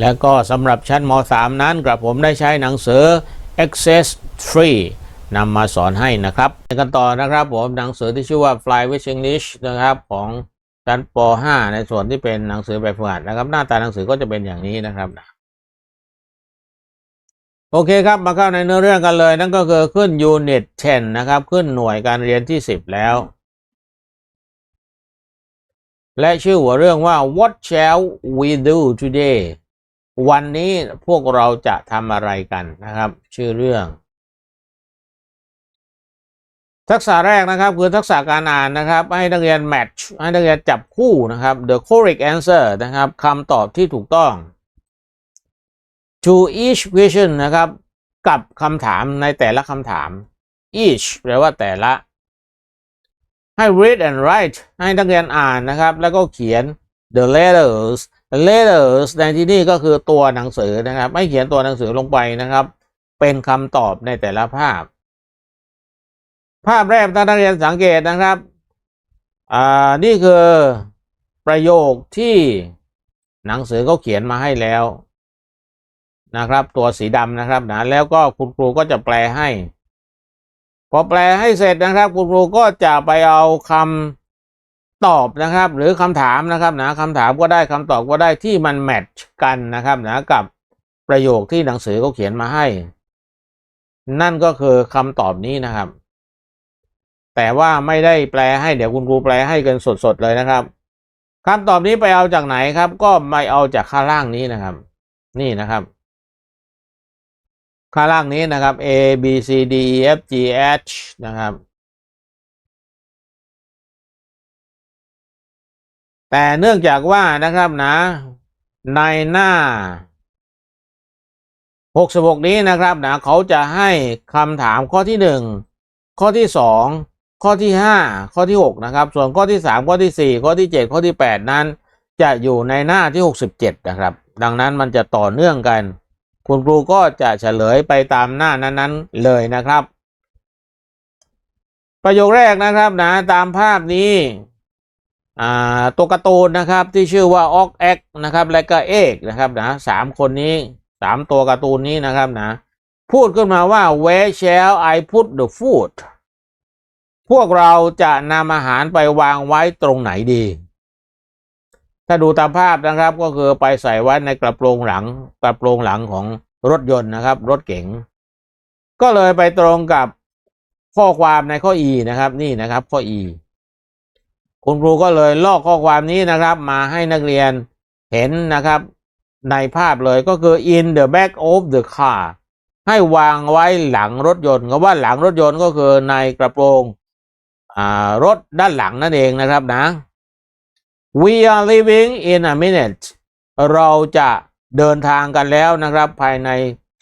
แล้วก็สำหรับชั้นม .3 นั้นกระผมได้ใช้หนังสือ Access 3นำมาสอนให้นะครับกันต่อนะครับผมหนังสือที่ชื่อว่า Fly with English นะครับของชั้นป .5 ในส่วนที่เป็นหนังสือแบบฝึกหัดนะครับ หน้าตาหนังสือก็จะเป็นอย่างนี้นะครับ โอเคครับมาเข้าในเนื้อเรื่องกันเลย นั่นก็คือขึ้น Unit 10 นะครับ ขึ้นหน่วยการเรียนที่ 10 แล้ว และชื่อหัวเรื่องว่า What shall we do today วันนี้พวกเราจะทำอะไรกันนะครับ ชื่อเรื่อง ทักษะแรกนะครับ คือทักษะการอ่านนะครับ ให้นักเรียน match ให้นักเรียนจับคู่นะครับ the correct answer นะครับคำตอบที่ถูกต้อง to each question นะครับ กับคำถามในแต่ละคำถาม each แปลว่าแต่ละ ให้ read and write ให้นักเรียนอ่านนะครับ แล้วก็เขียน the letters letters ในที่นี่ก็คือตัวหนังสือนะครับ ไม่เขียนตัวหนังสือลงไปนะครับ เป็นคำตอบในแต่ละภาพ ภาพแรกถ้านักเรียนสังเกตนะครับ อ่า นี่คือประโยคที่หนังสือเขาเขียนมาให้แล้วนะครับ ตัวสีดำนะครับนะแล้วก็คุณครูก็จะแปลให้ พอแปลให้เสร็จนะครับ คุณครูก็จะไปเอาคำ ตอบนะครับ หรือคำถามนะครับนะคำถามก็ได้คำตอบก็ได้ที่มันแมทช์กันนะครับนะกับประโยคที่หนังสือเขาเขียนมาให้ นั่นก็คือคำตอบนี้นะครับ แต่ว่าไม่ได้แปลให้เดี๋ยวคุณครูแปลให้กันสดๆเลยนะครับคำตอบนี้ไปเอาจากไหนครับ ก็ไม่เอาจากข้างล่างนี้นะครับ นี่นะครับข้างล่างนี้นะครับ A B C D E F G H นะครับ แต่เนื่องจากว่านะครับนะ ในหน้า 66 นี้นะครับนะเขาจะให้คำถามข้อที่ 1 ข้อที่ 2 ข้อที่ 5 ข้อที่ 6 นะครับ ส่วนข้อที่ 3 ข้อที่ 4 ข้อที่ 7 ข้อที่ 8 นั้น จะอยู่ในหน้าที่ 67 นะครับ ดังนั้นมันจะต่อเนื่องกัน คุณครูก็จะเฉลยไปตามหน้านั้นๆเลยนะครับ ประโยคแรกนะครับนะตามภาพนี้ ตัวการ์ตูนนะครับที่ชื่อว่าออกแอกนะครับและก็เอกนะครับนะสามคนนี้สามตัวการ์ตูนนี้นะครับนะพูดขึ้นมาว่า where shall I put the food พวกเราจะนำอาหารไปวางไว้ตรงไหนดี ถ้าดูตามภาพนะครับก็คือไปใส่ไว้ในกระโปรงหลัง กระโปรงหลังของรถยนต์นะครับ รถเก๋งก็เลยไปตรงกับข้อความในข้อ e นะครับ นี่นะครับข้อ e คุณครูก็เลยลอกข้อความนี้นะครับ มาให้นักเรียนเห็นนะครับ ในภาพเลยก็คือ in the back of the car ให้วางไว้หลังรถยนต์ก็ว่าหลังรถยนต์ก็คือในกระโปรงรถด้านหลังนั่นเองนะครับนะ we are leaving in a minute เราจะเดินทางกันแล้วนะครับ ภายใน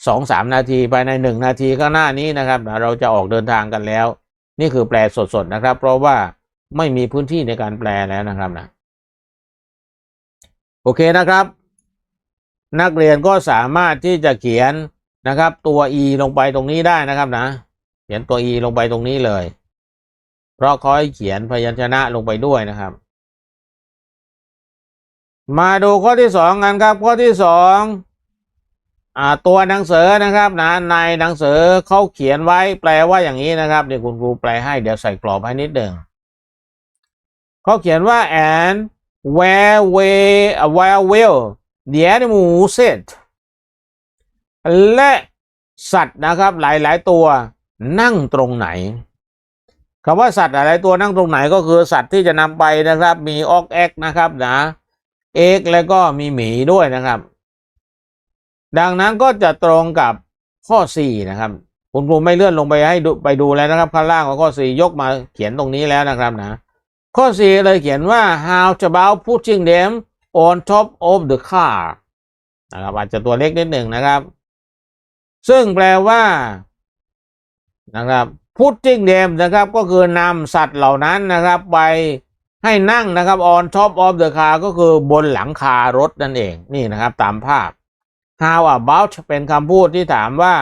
สองสามนาทีภายในหนึ่งนาทีข้างหน้านี้นะครับ เราจะออกเดินทางกันแล้ว นี่คือแปลสดๆนะครับ เพราะว่า ไม่มีพื้นที่ในการแปลแล้วนะครับนะโอเคนะครับ นักเรียนก็สามารถที่จะเขียนนะครับ ตัว e ลงไปตรงนี้ได้นะครับนะ เขียนตัว e ลงไปตรงนี้เลย เพราะเขาให้เขียนพยัญชนะลงไปด้วยนะครับ มาดูข้อที่สองกันครับ ข้อที่สองอตัวหนังสือนะครับนะในหนังสือเขาเขียนไว้แปลว่าอย่างนี้นะครับเดี๋ยวคุณครูแปลให้เดี๋ยวใส่กรอบให้นิดหนึ่ง เขาเขียนว่า and where we where will the animal sit และสัตว์นะครับหลาย ๆ ตัวนั่งตรงไหนคำว่าสัตว์หลายตัวนั่งตรงไหนก็คือสัตว์ที่จะนำไปนะครับ มีออกแอกนะครับนะเอกแล้วก็มีหมีด้วยนะครับ ดังนั้นก็จะตรงกับข้อ 4 นะครับคุณครูไม่เลื่อนลงไปให้ไปดูแล้วนะครับข้างล่างของข้อ 4 ยกมาเขียนตรงนี้แล้วนะครับนะ ข้อ4เลยเขียนว่า how about putting them on top of the car นะครับอาจจะตัวเล็กนิดหนึ่งนะครับ ซึ่งแปลว่านะครับ putting them นะครับก็คือนำสัตว์เหล่านั้นนะครับไปให้นั่งนะครับ on top of the car ก็คือบนหลังคารถนั่นเองนี่นะครับตามภาพ how about เป็นคำพูดที่ถามว่า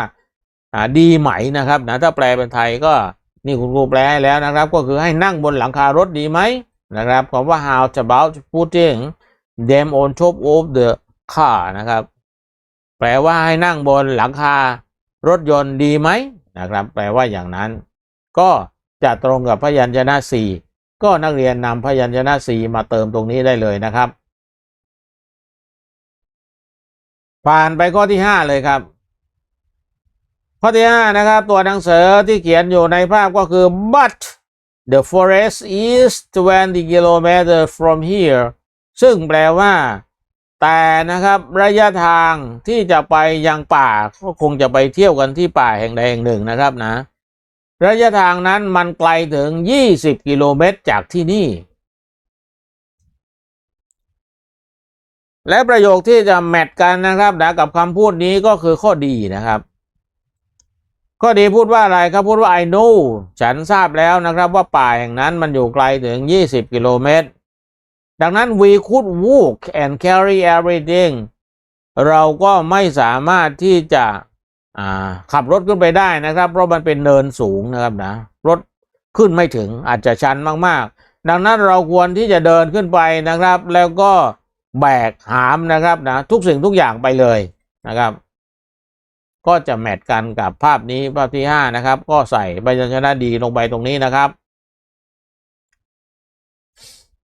อ่าดีไหมนะครับนะถ้าแปลเป็นไทยก็ นี่คุณครูแปลให้แล้วนะครับ ก็คือให้นั่งบนหลังคารถดีไหมนะครับคำว่า how about putting them on top of the car นะครับ แปลว่าให้นั่งบนหลังคารถยนต์ดีไหมนะครับ แปลว่าอย่างนั้น ก็จะตรงกับพยัญชนะ C ก็นักเรียนนำพยัญชนะ C มาเติมตรงนี้ได้เลยนะครับ ผ่านไปข้อที่ 5 เลยครับ ข้อที่5นะครับ ตัวหนังสือที่เขียนอยู่ในภาพก็คือ but the forest is 20 kilometer from here ซึ่งแปลว่า แต่นะครับระยะทางที่จะไปยังป่าก็คงจะไปเที่ยวกันที่ป่าแห่งใดแห่งหนึ่งนะครับนะ ระยะทางนั้นมันไกลถึง 20 กิโลเมตรจากที่นี่ และประโยคที่จะแมทกันนะครับนะกับคำพูดนี้ก็คือข้อดีนะครับ ข้อดีพูดว่าอะไรครับพูดว่า I know ฉันทราบแล้วนะครับว่าป่าแห่งนั้นมันอยู่ไกลถึง 20 กิโลเมตร ดังนั้น we could walk and carry everything เราก็ไม่สามารถที่จะขับรถขึ้นไปได้นะครับ เพราะมันเป็นเนินสูงนะครับนะ รถขึ้นไม่ถึงอาจจะชันมากๆ ดังนั้นเราควรที่จะเดินขึ้นไปนะครับ แล้วก็แบกหามนะครับนะทุกสิ่งทุกอย่างไปเลยนะครับ ก็จะแมทกันกับภาพนี้ภาพที่ห้านะครับ ก็ใส่ใบชนะดีลงไปตรงนี้นะครับ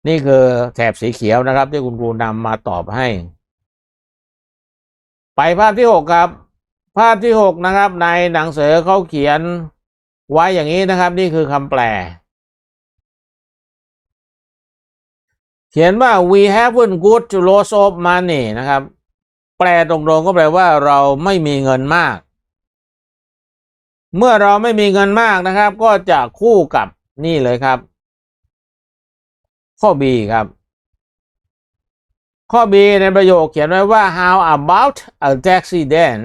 นี่คือแถบสีเขียวนะครับ ที่คุณครูนำมาตอบให้ ไปภาพที่หกครับ ภาพที่หกนะครับ ในหนังสือเขาเขียนไว้อย่างนี้นะครับ นี่คือคำแปล เขียนว่า we haven't got lots of money นะครับ แปลตรงๆก็แปลว่าเราไม่มีเงินมาก เมื่อเราไม่มีเงินมากนะครับ ก็จะคู่กับนี่เลยครับ ข้อ B ครับ ข้อ B ในประโยคเขียนไว้ว่า how about a taxi then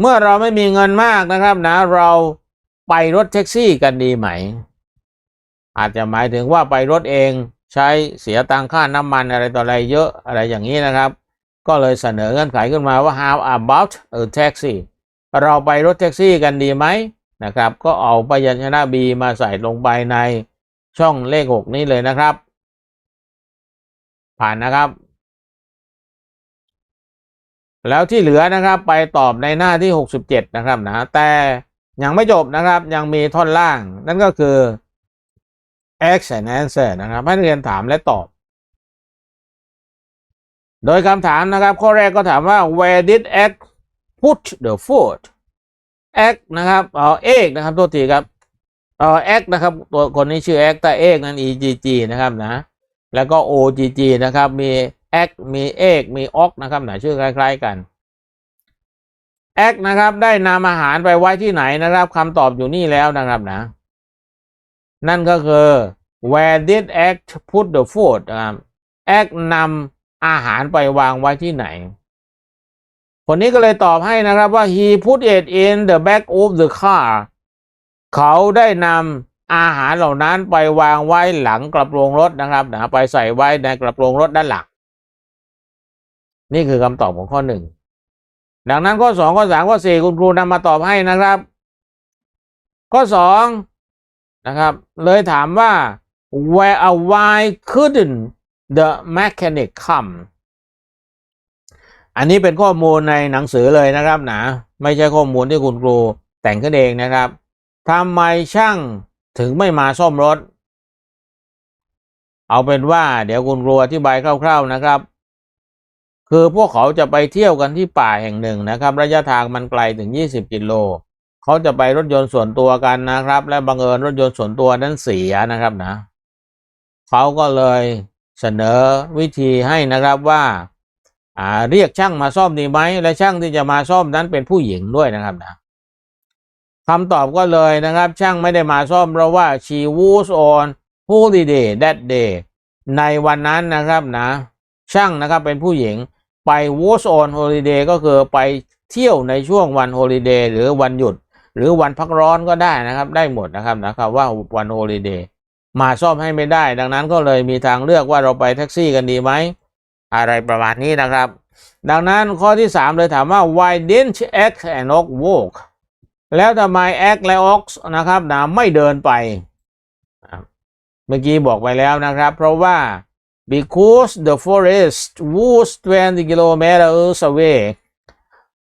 เมื่อเราไม่มีเงินมากนะครับนะ เราไปรถแท็กซี่กันดีไหม อาจจะหมายถึงว่าไปรถเองใช้เสียตังค่าน้ำมันอะไรต่ออะไรเยอะอะไรอย่างนี้นะครับ ก็เลยเสนอเงื่อนไขขึ้นมาว่า how about a taxi เราไปรถแท็กซี่กันดีไหมนะครับ ก็เอาพยัญชนะ B มาใส่ลงไปในช่องเลขหกนี้เลยนะครับ ผ่านนะครับ แล้วที่เหลือนะครับไปตอบในหน้าที่ 67 นะครับนะแต่ยังไม่จบนะครับยังมีท่อนล่าง นั่นก็คือ ask and answer นะครับ ให้นักเรียนถามและตอบ โดยคำถามนะครับ ข้อแรกก็ถามว่า where did egg put the food egg นะครับเออเอกนะครับตัวทีครับเออ egg นะครับตัวคนนี้ชื่อ egg แต่เอกนั้น egg นะครับนะ แล้วก็ ogg นะครับมี egg มีเอกมี ok นะครับหนะชื่อคล้าย ๆกัน egg นะครับได้นำอาหารไปไว้ที่ไหนนะครับคำตอบอยู่นี่แล้วนะครับนะ นั่นก็คือ where did egg put the food นะครับ egg นำ อาหารไปวางไว้ที่ไหน คนนี้ก็เลยตอบให้นะครับว่า he put it in the back of the car เขาได้นำอาหารเหล่านั้นไปวางไว้หลังกระโปรงรถนะครับนะไปใส่ไว้ในกระโปรงรถด้านหลัง นี่คือคำตอบของข้อหนึ่งดังนั้นข้อสองข้อสามข้อสี่คุณครูนำมาตอบให้นะครับ ข้อสองนะครับ เลยถามว่า where a why couldn't the mechanic come อันนี้เป็นข้อมูลในหนังสือเลยนะครับนะไม่ใช่ข้อมูลที่คุณครูแต่งขึ้นเองนะครับทำไมช่างถึงไม่มาซ่อมรถ เอาเป็นว่าเดี๋ยวคุณครูอธิบายคร่าว ๆนะครับ คือพวกเขาจะไปเที่ยวกันที่ป่าแห่งหนึ่งนะครับ ระยะทางมันไกลถึง 20 กิโลเขาจะไปรถยนต์ส่วนตัวกันนะครับ และบังเอิญรถยนต์ส่วนตัวนั้นเสียนะครับนะเขาก็เลย เสนอวิธีให้นะครับว่าเรียกช่างมาซ่อมดีไหมและช่างที่จะมาซ่อมนั้นเป็นผู้หญิงด้วยนะครับนะคำตอบก็เลยนะครับ ช่างไม่ได้มาซ่อมเพราะว่า she was on holiday that day ในวันนั้นนะครับนะ ช่างนะครับเป็นผู้หญิงไป was on holiday ก็คือไปเที่ยวในช่วงวัน holiday หรือวันหยุด หรือวันพักร้อนก็ได้นะครับ ได้หมดนะครับนะครับว่าวัน holiday มาซ่อมให้ไม่ได้ ดังนั้นก็เลยมีทางเลือกว่าเราไปแท็กซี่กันดีไหม อะไรประมาณนี้นะครับ ดังนั้นข้อที่ 3 เลยถามว่า why didn't X and Ox walk แล้วทำไม X และ Ox นะครับนะไม่เดินไป เมื่อกี้บอกไปแล้วนะครับ เพราะว่า because the forest was 20 kilometers away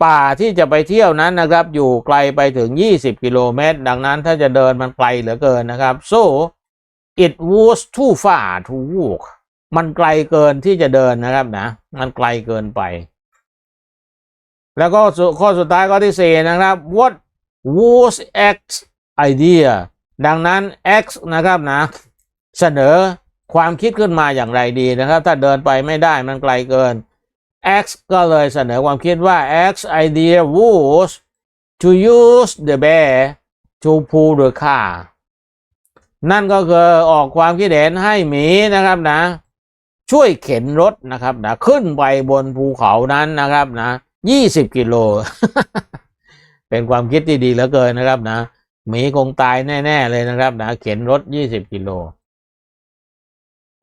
ป่าที่จะไปเที่ยวนั้นนะครับ อยู่ไกลไปถึง 20 กิโลเมตร ดังนั้นถ้าจะเดินมันไกลเหลือเกินนะครับ so it was too far to walk มันไกลเกินที่จะเดินนะครับนะ มันไกลเกินไป แล้วก็ข้อสุดท้ายข้อที่สี่นะครับ what was X idea ดังนั้น X นะครับนะ เสนอความคิดขึ้นมาอย่างไรดีนะครับ ถ้าเดินไปไม่ได้มันไกลเกิน X ก็เลยเสนอความคิดว่า X idea was to use the bear to pull the car นั่นก็คือออกความคิดเห็นให้หมีนะครับนะ ช่วยเข็นรถนะครับนะขึ้นไปบนภูเขานั้นนะครับนะยี่สิบกิโล เป็นความคิดที่ดีเหลือเกินนะครับนะหมีคงตายแน่ ๆ เลยนะครับนะเข็นรถยี่สิบกิโล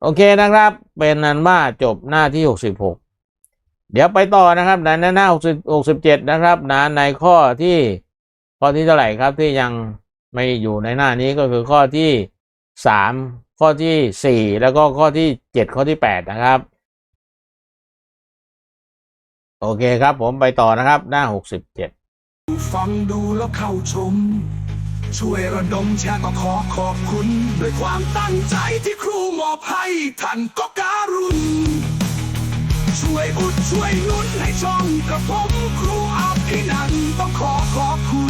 โอเคนะครับ เป็นนันว่าจบหน้าที่หกสิบหกเดี๋ยวไปต่อนะครับในหน้าหกสิบหกสิบเจ็ดนะครับนะในข้อที่ข้อที่เท่าไหร่ครับที่ยัง ไม่อยู่ในหน้านี้ก็คือข้อที่สามข้อที่สี่แล้วก็ข้อที่เจ็ดข้อที่แปดนะครับ โอเคครับผมไปต่อนะครับหน้าหกสิบเจ็ดฟังดูแล้วเข้าชม ช่วยระดมแชร์ก็ขอขอบคุณ ด้วยความตั้งใจที่ครูมอบให้ท่านก็การุณช่วยอุดช่วยนุนให้ช่องกระผมครูอาภินันต้องขอขอบคุณ